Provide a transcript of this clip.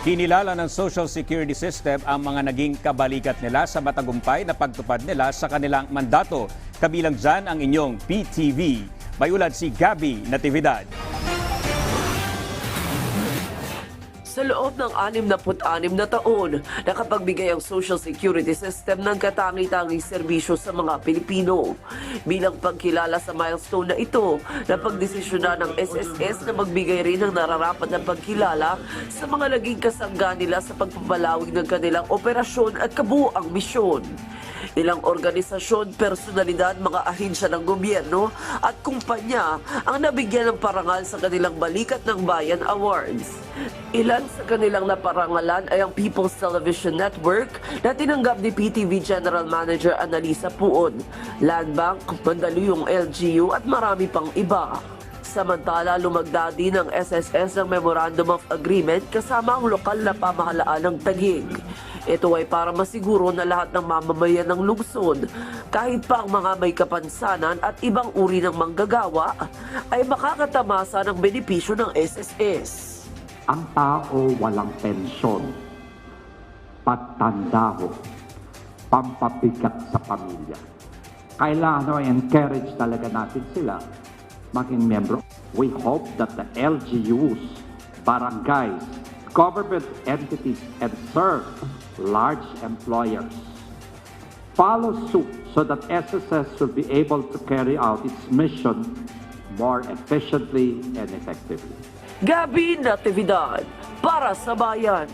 Kinilala ng Social Security System ang mga naging kabalikat nila sa matagumpay na pagtupad nila sa kanilang mandato. Kabilang dyan ang inyong PTV. May ulat si Gabby Natividad. Sa loob ng 66 na taon, nakapagbigay ang Social Security System ng katangi-tanging serbisyo sa mga Pilipino. Bilang pagkilala sa milestone na ito, napagdesisyonan ng SSS na magbigay rin ng nararapat na pagkilala sa mga naging kasangga nila sa pagpapalawig ng kanilang operasyon at kabuang misyon. Ilang organisasyon, personalidad, mga ahensya ng gobyerno at kumpanya ang nabigyan ng parangal sa kanilang Balikat ng Bayan Awards. Ilan sa kanilang naparangalan ay ang People's Television Network na tinanggap ni PTV General Manager Analisa Puon, Land Bank, Mandaluyong LGU at marami pang iba. Samantala, lumagda din ng SSS ng Memorandum of Agreement kasama ang lokal na pamahalaan ng Taguig. Ito ay para masiguro na lahat ng mamamayan ng lungsod, kahit pa ang mga may kapansanan at ibang uri ng manggagawa, ay makakatamasa ng benepisyo ng SSS. ang tao walang pensyon, pagtanda ho, pampabigat sa pamilya. Kailangan encourage talaga natin sila maging membro. We hope that the LGUs, barangays, government entities, and serve large employers follow suit so that SSS will be able to carry out its mission more efficiently and effectively. Gabi Natividad, para sa bayan.